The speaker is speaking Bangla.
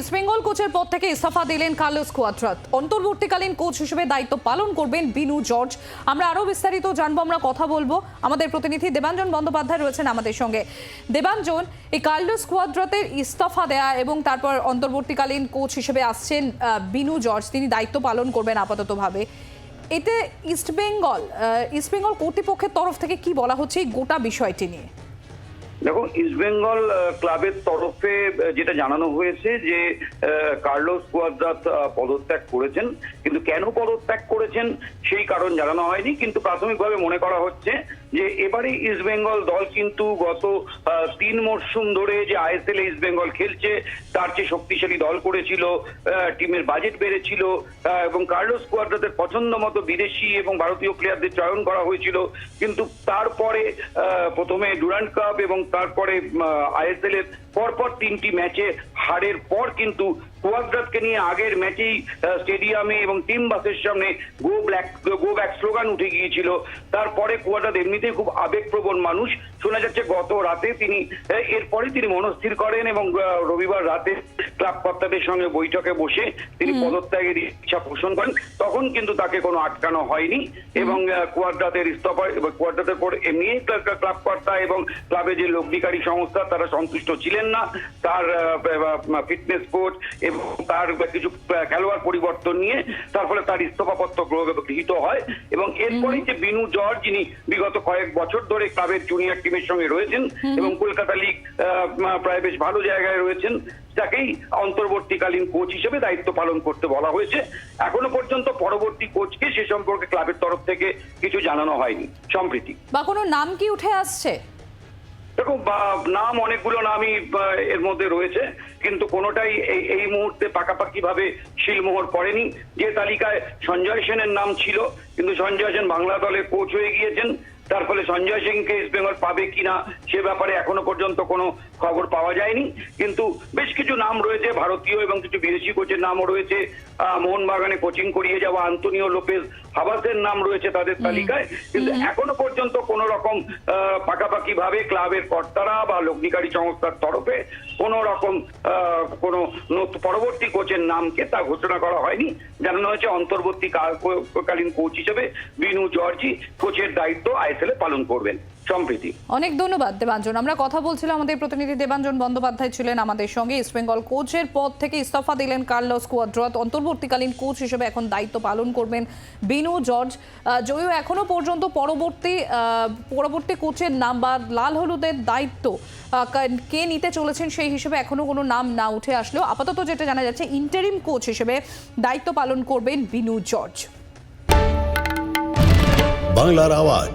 ইস্টবেঙ্গল কোচের পদ থেকে ইস্তফা দিলেন কার্লোস কুয়াদ্রাত অন্তর্বর্তীকালীন কোচ হিসেবে দায়িত্ব পালন করবেন বিনু জর্জ। আমরা আরও বিস্তারিত জানব, আমরা কথা বলব। আমাদের প্রতিনিধি দেবাঞ্জন বন্দ্যোপাধ্যায় রয়েছেন আমাদের সঙ্গে। দেবাঞ্জন, এই কার্লোস কুয়াদ্রাতের ইস্তফা দেয়া এবং তারপর অন্তর্বর্তীকালীন কোচ হিসেবে আসছেন বিনু জর্জ, তিনি দায়িত্ব পালন করবেন আপাততভাবে। এতে ইস্টবেঙ্গল ইস্টবেঙ্গল কর্তৃপক্ষের তরফ থেকে কি বলা হচ্ছে এই গোটা বিষয়টি নিয়ে? দেখো ইস্টবেঙ্গল ক্লাবের তরফে যেটা জানানো হয়েছে যে কার্লোস কুয়াদ্রাত পদত্যাগ করেছেন। কিন্তু কেন পদত্যাগ করেছেন, সেই কারণ জানানো হয়নি। কিন্তু প্রাথমিকভাবে মনে করা হচ্ছে যে এবারে ইস্টবেঙ্গল দল কিন্তু গত তিন মরশুম ধরে যে আইএসএল ইস্টবেঙ্গল খেলছে, তার চেয়ে শক্তিশালী দল করেছিল টিমের বাজেট বেড়েছিল এবং কার্লোস কুয়াদ্রাতের পছন্দ মতো বিদেশি এবং ভারতীয় প্লেয়ারদের চয়ন করা হয়েছিল। কিন্তু তারপরে প্রথমে ডুরান্ড কাপ এবং তারপরে আইএসএল এর পরপর তিনটি ম্যাচে হারের পর কিন্তু কুয়াদ্রাতকে নিয়ে আগের ম্যাচেই স্টেডিয়ামে এবং টিম বাসের সামনে go back go back slogan উঠে গিয়েছিল। তারপরে কুয়াদ্রাত এমনিতেই খুব আবেগপ্রবণ মানুষ। শোনা যাচ্ছে গত রাতে তিনি এরপরে তিনি মনস্থির করেন এবং রবিবার রাতে ক্লাব কর্তাদের সঙ্গে বৈঠকে বসে তিনি পদত্যাগের ইচ্ছা পোষণ করেন। তখন কিন্তু তাকে কোনো আটকানো হয়নি এবং আহ, কুয়াদ্রাতের ইস্তফা এবং কুয়াদ্রাতের পর এমনি ক্লাব কর্তা এবং ক্লাবে যে লগ্নিকারী সংস্থা তারা সন্তুষ্ট ছিলেন না। তার ফিটনেস কোচ এবং তার কিছু খেলোয়াড় পরিবর্তন নিয়ে তার ফলে তার ইস্তফাপত্র গৃহীত হয় এবং এরপরেই যে বিনু জর্জ যিনি বিগত কয়েক বছর ধরে ক্লাবের জুনিয়র টিমের সঙ্গে রয়েছেন এবং কলকাতা লিগ প্রায় বেশ ভালো জায়গায় রয়েছেন। তাকেই অন্তর্বর্তীকালীন কোচ হিসেবে দায়িত্ব পালন করতে বলা হয়েছে। এখনও পর্যন্ত পরবর্তী কোচকে সে সম্পর্কে ক্লাবের তরফ থেকে কিছু জানানো হয়নি সম্প্রীতি। বা কোনো নাম কি উঠে আসছে? দেখো বা- নাম অনেকগুলো নামই এর মধ্যে রয়েছে। কিন্তু কোনোটাই এই এই মুহূর্তে পাকাপাকি ভাবে শিলমোহর পড়েনি যে তালিকায় সঞ্জয় সেনের নাম ছিল কিন্তু সঞ্জয় সেন বাংলা দলের কোচ হয়ে গিয়েছেন। তার ফলে সঞ্জয় সিংকে ইস্ট বেঙ্গল পাবে কিনা সে ব্যাপারে এখনও পর্যন্ত কোনো খবর পাওয়া যায়নি। কিন্তু বেশ কিছু নাম রয়েছে ভারতীয় এবং কিছু বিদেশি কোচের নামও রয়েছে। মোহনবাগানে কোচিং করিয়ে যাওয়া আন্তনিও লোপেজ হাবাসের নাম রয়েছে তাদের তালিকায়। কিন্তু এখনও পর্যন্ত কোন রকম পাকাপাকি ভাবে ক্লাবের কর্তারা বা লগ্নিকারী সংস্থার তরফে কোন রকম আহ, কোনো পরবর্তী কোচের নামকে তা ঘোষণা করা হয়নি। জানানো হয়েছে অন্তর্বর্তীকালীন কোচ হিসেবে বিনু জর্জি কোচের দায়িত্ব আইএসএল এ পালন করবেন। সম্প্রীতি। অনেক ধন্যবাদ দেবাঞ্জন। আমরা কথা বলছিলাম আমাদের প্রতিনিধি দেবাঞ্জন বন্দ্যোপাধ্যায় ছিলেন আমাদের সঙ্গে। ইস্টবেঙ্গল কোচের পদ থেকে ইস্তফা দিলেন কার্লোস কুয়াদ্রত। অন্তর্বর্তীকালীন কোচ হিসেবে এখন দায়িত্ব পালন করবেন বিনু জর্জ। যদিও এখনও পর্যন্ত পরবর্তী আহ, পরবর্তী কোচের নাম বা লাল হলুদের দায়িত্ব কে নিতে চলেছেন সেই হিসেবে এখনও কোনো নাম না উঠে আসলেও আপাতত যেটা জানা যাচ্ছে ইন্টারিম কোচ হিসেবে দায়িত্ব পালন করবেন বিনু জর্জ। বাংলার আওয়াজ।